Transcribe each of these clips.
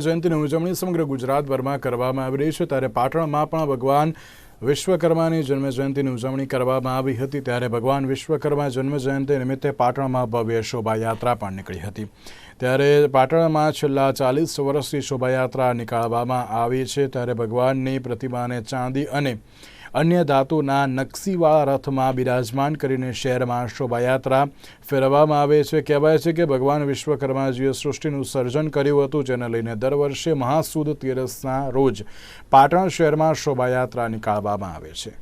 જયંતિની ઉજવણી સમગ્ર ગુજરાતભરમાં કરવામાં આવી રહી છે. ત્યારે પાટણમાં પણ ભગવાન વિશ્વકર્માની જન્મ જયંતિની ઉજવણી કરવામાં આવી હતી. ત્યારે ભગવાન વિશ્વકર્મા જન્મ જયંતિ નિમિત્તે પાટણમાં ભવ્ય શોભાયાત્રા પણ નીકળી હતી. ત્યારે પાટણમાં છેલ્લા ચાલીસ વર્ષથી શોભાયાત્રા નીકાળવામાં આવી છે. ત્યારે ભગવાનની પ્રતિમાને ચાંદી અને અન્ય ધાતુના નકશીવાળા રથમાં બિરાજમાન કરીને શહેરમાં શોભાયાત્રા ફેરવવામાં આવે છે. કહેવાય છે કે ભગવાન વિશ્વકર્માજીએ સૃષ્ટિનું સર્જન કર્યું હતું, જેને લઈને દર વર્ષે મહાસુદ તેરસના રોજ પાટણ શહેરમાં શોભાયાત્રા નીકાળવામાં આવે છે.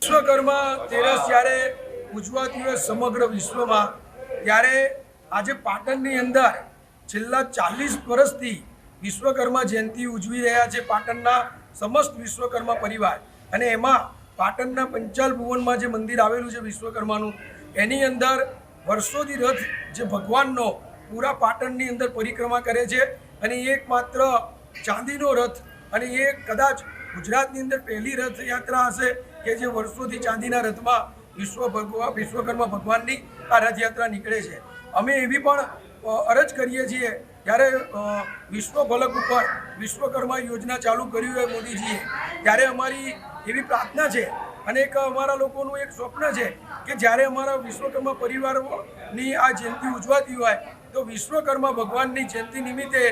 વિશ્વકર્મા તેરસ જ્યારે ઉજવાતી હોય સમગ્ર વિશ્વમાં ત્યારે આજે પાટણની અંદર છેલ્લા ચાલીસ વર્ષથી વિશ્વકર્મા જયંતિ ઉજવી રહ્યા છે, પાટણના સમસ્ત વિશ્વકર્મા પરિવાર અને એમાં પાટણના પંચાલ ભુવનમાં જે મંદિર આવેલું છે વિશ્વકર્માનું, એની અંદર વર્ષોથી રથ જે ભગવાનનો પૂરા પાટણની અંદર પરિક્રમા કરે છે અને એ એકમાત્ર ચાંદીનો રથ અને એ કદાચ ગુજરાતની અંદર પહેલી રથયાત્રા હશે કે જે વર્ષોથી ચાંદીના રથમાં વિશ્વ ભગવા વિશ્વકર્મા ભગવાનની આ રથયાત્રા નીકળે છે. અમે એવી પણ અરજ કરીએ છીએ, જ્યારે વિશ્વ ફલક ઉપર વિશ્વકર્મા યોજના ચાલુ કરી હોય મોદીજીએ, ત્યારે અમારી એવી પ્રાર્થના છે અને એક અમારા લોકોનું એક સ્વપ્ન છે કે જ્યારે અમારા વિશ્વકર્મા પરિવારોની આ જયંતિ ઉજવાતી હોય, તો વિશ્વકર્મા ભગવાનની જયંતિ નિમિત્તે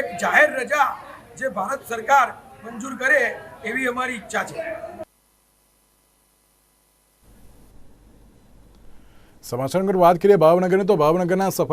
એક જાહેર રજા જે ભારત સરકાર મંજૂર કરે એવી અમારી ઈચ્છા છે. સમાચાર અંગે વાત કરીએ ભાવનગરની તો ભાવનગરના સફાઈ